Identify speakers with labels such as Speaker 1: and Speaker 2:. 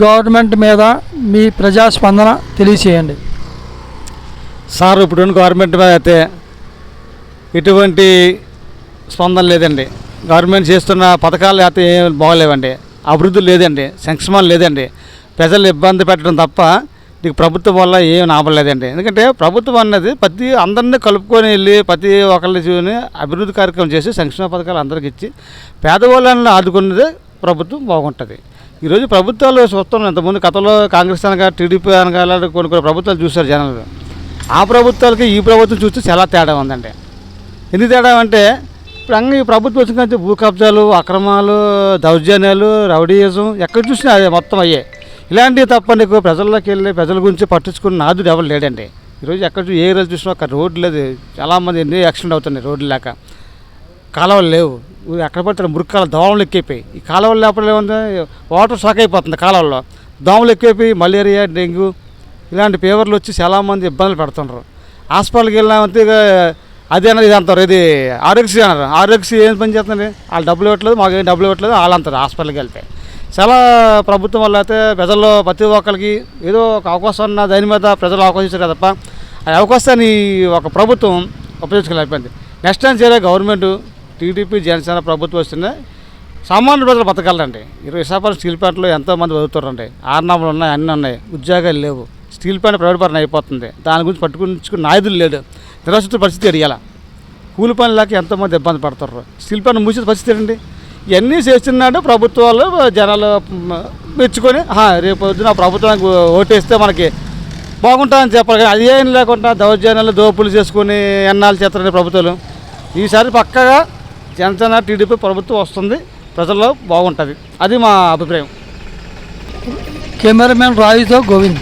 Speaker 1: Government మీద మీ ప్రజాస్పందన తెలియచేయండి.
Speaker 2: Sir ఇప్పుడున్న గవర్నమెంట్ మీద అయితే ఎటువంటి స్పందన లేదండి. గవర్నమెంట్ చేస్తున్న పథకాలు అయితే ఏం బాగోలేవండి. అభివృద్ధి లేదండి సంక్షేమం లేదండి. ప్రజలు ఇబ్బంది పెట్టడం తప్ప నీకు ప్రభుత్వం వల్ల ఏం లాభం లేదండి. ఎందుకంటే ప్రభుత్వం అన్నది ప్రతి అందరినీ కలుపుకొని వెళ్ళి ప్రతి ఒక్కరిని చూని అభివృద్ధి కార్యక్రమం చేసి సంక్షేమ పథకాలు అందరికి ఇచ్చి పేదవాళ్ళని ఆదుకున్నది ప్రభుత్వం బాగుంటుంది. ఈరోజు ప్రభుత్వాలు చూస్తున్నాం ఇంతకుముందు గతంలో కాంగ్రెస్ అనగా టీడీపీ అనగా అలాంటి కొన్ని కొన్ని ప్రభుత్వాలు చూశారు జనాలు. ఆ ప్రభుత్వాలకి ఈ ప్రభుత్వం చూస్తే చాలా తేడా ఉందండి. ఎందుకు తేడా అంటే ఇప్పుడు అంగ ఈ ప్రభుత్వం వచ్చిన కానీ భూ కబ్జాలు అక్రమాలు దౌర్జన్యాలు రౌడీయిజం ఎక్కడ చూసినా అదే మొత్తం అయ్యే ఇలాంటివి తప్ప నీకు ప్రజల్లోకి వెళ్ళి ప్రజల గురించి పట్టించుకున్న నాదుడు ఎవరు లేడండి. ఈరోజు ఎక్కడ ఏ రోజు చూసినా ఒక రోడ్డు లేదు. చాలామంది ఎన్ని యాక్సిడెంట్ అవుతున్నాయి రోడ్లు లేక. కాలువలు లేవు. ఎక్కడ పడితే కాలం దోమలు ఎక్కువైపోయి ఈ కాలువలు లేకపోతే ఏముంది? వాటర్ షాక్ అయిపోతుంది కాలువల్లో. దోమలు ఎక్కిపోయి మలేరియా డెంగ్యూ ఇలాంటి ఫీవర్లు వచ్చి చాలామంది ఇబ్బందులు పెడుతున్నారు హాస్పిటల్కి వెళ్ళినామంటే ఇక అది అన్నది ఇది అంటారు. ఇది ఆరోగ్యశ్రీ అన్నారు. ఆరోగ్యశ్రీ ఏం పని చేస్తుంది? వాళ్ళు డబ్బులు ఇవ్వట్లేదు మాకు ఏం డబ్బులు ఇవ్వట్లేదు వాళ్ళు అంటారు హాస్పిటల్కి వెళ్తే. చాలా ప్రభుత్వం వల్ల అయితే ప్రజల్లో ప్రతి ఒక్కరికి ఏదో ఒక అవకాశం ఉన్న దాని మీద ప్రజలు అవకాశించారు తప్ప ఆ అవకాశాన్ని ఒక ప్రభుత్వం ఉపయోగించుకోలేకపోయింది. నెక్స్ట్ టైం చేరే గవర్నమెంట్ టీడీపీ జనసేన ప్రభుత్వం వస్తుంది సామాన్య ప్రజలు బతకాలండి. ఇరవై విశాఖపట్నం స్టీల్ ప్లాంట్లో ఎంతోమంది బతుకుతారండి. ఆర్నాములు ఉన్నాయి అన్నీ ఉన్నాయి. ఉద్యోగాలు లేవు. స్టీల్ ప్లాంట్ ప్రైవేట్ పరం అయిపోతుంది. దాని గురించి పట్టుకుని నాయుధులు లేడు. నిరాశిత పరిస్థితి అడిగాల కూలి పని లేక ఎంతోమంది ఇబ్బంది పడతారు. స్టీల్ ప్లాంట్ మూసిన పరిస్థితి ఏంటి ఇవన్నీ చేస్తున్నాడు ప్రభుత్వాలు జనాలు మెచ్చుకొని "ఆహా, రేపు పొద్దున ప్రభుత్వానికి ఓటేస్తే మనకి బాగుంటుందని చెప్పాలి కానీ అది ఏం లేకుండా దౌర్జన్యాలు దోపులు చేసుకుని ఎన్నాళ్ళు చేస్తారండి ప్రభుత్వాలు? ఈసారి పక్కగా జనసేన టీడీపీ ప్రభుత్వం వస్తుంది ప్రజల్లో బాగుంటుంది. అది మా అభిప్రాయం.
Speaker 1: కెమెరామెన్ రాయుతో గోవింద్.